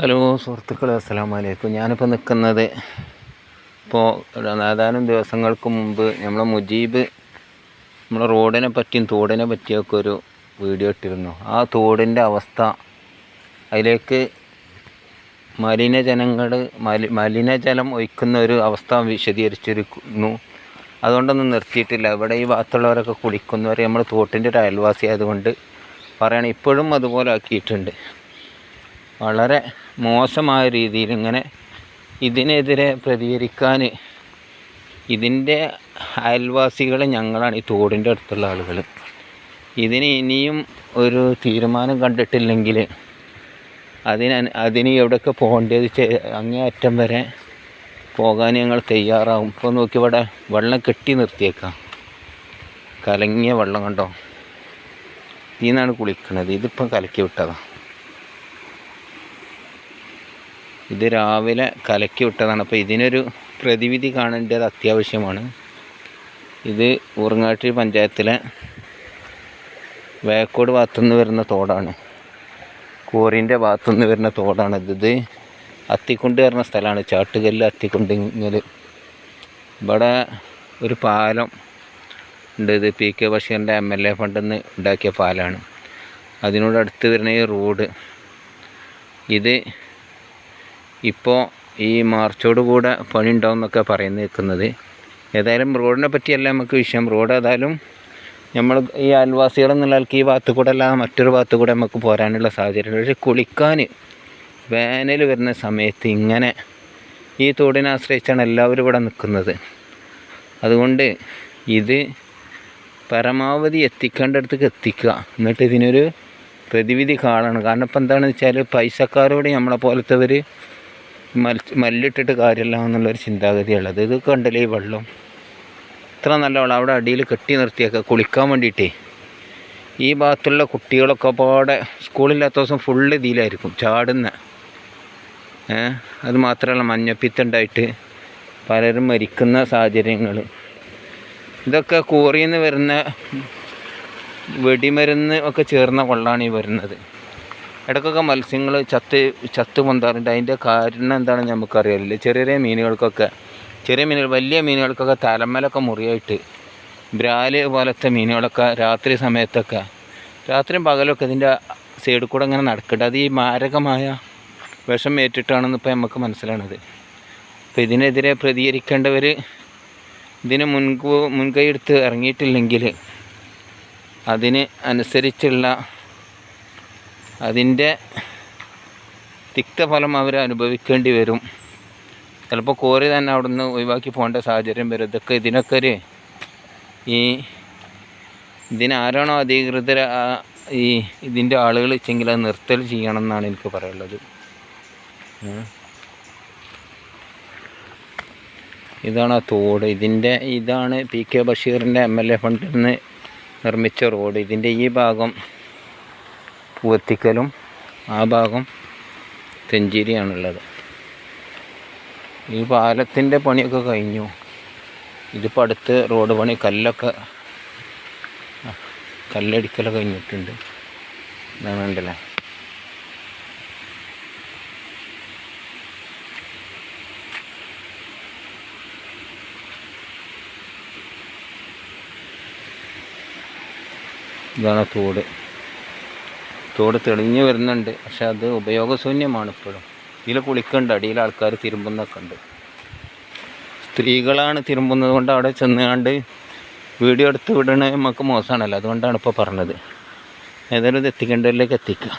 Hello സുഹൃത്തുക്കളെ അസ്സാം വലൈക്കും ഞാനിപ്പോൾ നിൽക്കുന്നത് ഇപ്പോൾ ഏതാനും ദിവസങ്ങൾക്ക് മുമ്പ് നമ്മളെ മുജീബ് നമ്മളെ റോഡിനെ പറ്റിയും തോടിനെ പറ്റിയൊക്കെ ഒരു വീഡിയോ ഇട്ടിരുന്നു. ആ തോടിന്റെ അവസ്ഥ അതിലേക്ക് മലിനജനങ്ങൾ മലി മലിനജലം ഒഴിക്കുന്ന ഒരു അവസ്ഥ വിശദീകരിച്ചിരിക്കുന്നു. അതുകൊണ്ടൊന്നും നിർത്തിയിട്ടില്ല. ഇവിടെ ഈ ഭാഗത്തുള്ളവരൊക്കെ കുളിക്കുന്നവർ നമ്മൾ തോട്ടിന്റെ ഒരു അയൽവാസി ആയതുകൊണ്ട് പറയണം ഇപ്പോഴും അതുപോലെ ആക്കിയിട്ടുണ്ട്. വളരെ മോശമായ രീതിയിൽ ഇങ്ങനെ ഇതിനെതിരെ പ്രതികരിക്കാൻ ഇതിന്റെ അയൽവാസികൾ ഞങ്ങളാണ് ഈ തോടിന്റെ അടുത്തുള്ള ആളുകൾ ഇതിന് ഇനിയും ഒരു തീരുമാനം കണ്ടിട്ടില്ലെങ്കിൽ അതിന് അതിന് എവിടെയൊക്കെ പോകേണ്ടത് അങ്ങേ അറ്റം വരെ പോകാൻ ഞങ്ങൾ തയ്യാറാവും. ഇപ്പോൾ നോക്കി ഇവിടെ വെള്ളം കെട്ടി നിർത്തിയേക്കാം. കലങ്ങിയ വെള്ളം കണ്ടോ? ഇതിൽ നിന്നാണ് കുളിക്കുന്നത് ഇതിപ്പം കലക്കി വിട്ടതാണ് ഇത് രാവിലെ കലക്കി വിട്ടതാണ്. അപ്പോൾ ഇതിനൊരു പ്രതിവിധി കാണേണ്ടത് അത്യാവശ്യമാണ്. ഇത് ഊറങ്ങാട്ടി പഞ്ചായത്തിലെ വേക്കോട് ഭാഗത്തുനിന്ന് വരുന്ന തോടാണ്. കോറിന്റെ ഭാഗത്തുനിന്ന് വരുന്ന തോടാണ് ഇത്. അത്തിക്കുണ്ട് വരുന്ന സ്ഥലമാണ്. ചാട്ടുകല്ല് അത്തിക്കുണ്ടിങ്ങൽ ഇവിടെ ഒരു പാലം ഉണ്ട്. ഇത് പി കെ ബഷീറിന്റെ എം എൽ എ ഫണ്ടിൽ നിന്ന് ഉണ്ടാക്കിയ പാലമാണ് അതിനോട് അടുത്ത് വരുന്ന ഈ റോഡ്. ഇത് ഇപ്പോൾ ഈ മാർച്ചോട് കൂടെ പണി ഉണ്ടാവും എന്നൊക്കെ പറയുന്നത് നിൽക്കുന്നത് ഏതായാലും റോഡിനെ പറ്റിയല്ല നമുക്ക് വിഷയം. റോഡ് ഏതായാലും നമ്മൾ ഈ അയൽവാസികൾ എന്നുള്ളവർക്ക് ഈ ഭാഗത്ത് കൂടെ അല്ലാതെ മറ്റൊരു ഭാഗത്ത് കൂടെ നമുക്ക് പോരാനുള്ള സാഹചര്യം. പക്ഷേ കുളിക്കാൻ വേനൽ വരുന്ന സമയത്ത് ഇങ്ങനെ ഈ തോടിനെ ആശ്രയിച്ചാണ് എല്ലാവരും ഇവിടെ നിൽക്കുന്നത്. അതുകൊണ്ട് ഇത് പരമാവധി എത്തിക്കേണ്ടടുത്തേക്ക് എത്തിക്കുക. എന്നിട്ട് ഇതിനൊരു പ്രതിവിധി കാണണം. കാരണം ഇപ്പം എന്താണെന്ന് വെച്ചാൽ പൈസക്കാരോട് നമ്മളെ പോലത്തെവർ മല്ലിട്ടിട്ട് കാര്യമില്ല എന്നുള്ളൊരു ചിന്താഗതിയുള്ളത് ഇത് കണ്ടില്ലേ ഈ വെള്ളം? ഇത്ര നല്ല വെള്ളം അവിടെ അടിയിൽ കെട്ടി നിർത്തിയൊക്കെ. കുളിക്കാൻ വേണ്ടിയിട്ടേ. ഈ ഭാഗത്തുള്ള കുട്ടികളൊക്കെ പാടെ സ്കൂളില്ലാത്ത ദിവസം ഫുള്ള് ഇതിലായിരിക്കും ചാടുന്ന. അത് മാത്രമല്ല മഞ്ഞപ്പിത്തുണ്ടായിട്ട് പലരും മരിക്കുന്ന സാഹചര്യങ്ങൾ. ഇതൊക്കെ കൂറിയിൽ നിന്ന് വരുന്ന വെടിമരുന്ന് ഒക്കെ ചേർന്ന കൊള്ളാണ് ഈ വരുന്നത്. ഇടയ്ക്കൊക്കെ മത്സ്യങ്ങൾ ചത്ത് ചത്ത് പൊന്താറുണ്ട്. അതിന്റെ കാരണം എന്താണെന്ന് നമുക്കറിയില്ല. ചെറിയ ചെറിയ മീനുകൾക്കൊക്കെ ചെറിയ മീനുകൾ വലിയ മീനുകൾക്കൊക്കെ തലമലൊക്കെ മുറിയായിട്ട് ബ്രാൽ പോലത്തെ മീനുകളൊക്കെ രാത്രി സമയത്തൊക്കെ രാത്രിയും പകലൊക്കെ ഇതിന്റെ സൈഡിൽ കൂടെ ഇങ്ങനെ നടക്കുന്നുണ്ട് അത് ഈ മാരകമായ വിഷം ഏറ്റിട്ടാണെന്ന് ഇപ്പോൾ നമുക്ക് മനസ്സിലാണത്. അപ്പോൾ ഇതിനെതിരെ പ്രതികരിക്കേണ്ടവർ ഇതിന് മുൻകൂ മുൻകൈ എടുത്ത് ഇറങ്ങിയിട്ടില്ലെങ്കിൽ അതിന് അനുസരിച്ചുള്ള അതിന്റെ തിക്തഫലം അവർ അനുഭവിക്കേണ്ടി വരും. ചിലപ്പോൾ കോറി തന്നെ അവിടുന്ന് ഒഴിവാക്കി പോകേണ്ട സാഹചര്യം വരും. ഇതൊക്കെ ഇതിനൊക്കെ ഒരു ഈ ഇതിനാരാണോ അധികൃതർ ഈ ഇതിന്റെ ആളുകൾ വെച്ചെങ്കിൽ അത് നിർത്തൽ ചെയ്യണം എന്നാണ് എനിക്ക് പറയാനുള്ളത്. ഇതാണ് ആ തോട്. ഇതിന്റെ ഇതാണ് പി കെ ബഷീറിന്റെ എം എൽ എ ഫണ്ടിൽ നിന്ന് നിർമ്മിച്ച റോഡ്. ഇതിന്റെ ഈ ഭാഗം പൂവത്തിക്കലും ആ ഭാഗം തെഞ്ചേരിയാണുള്ളത് ഈ പാലത്തിന്റെ പണിയൊക്കെ കഴിഞ്ഞു. ഇതിപ്പോൾ അടുത്ത് റോഡ് പണി കല്ലൊക്കെ കല്ലടിക്കലൊക്കെ കഴിഞ്ഞിട്ടുണ്ട്. ഇതാണ് ഇതാണ് തോട്. തോട് തെളിഞ്ഞു വരുന്നുണ്ട്. പക്ഷെ അത് ഉപയോഗശൂന്യമാണ് ഇപ്പോഴും. ഇതിൽ കുളിക്കുന്നുണ്ട് അടിയിൽ ആൾക്കാർ തിരുമ്പുന്നൊക്കെ ഉണ്ട്. സ്ത്രീകളാണ് തിരുമ്പുന്നത് കൊണ്ട് അവിടെ ചെന്നുകൊണ്ട് വീഡിയോ എടുത്ത് വിടണേ നമുക്ക് മോശമാണല്ലോ. അതുകൊണ്ടാണ് ഇപ്പോൾ പറഞ്ഞത്. ഏതായാലും ഇത് എത്തിക്കേണ്ടതിലേക്ക് എത്തിക്കുക.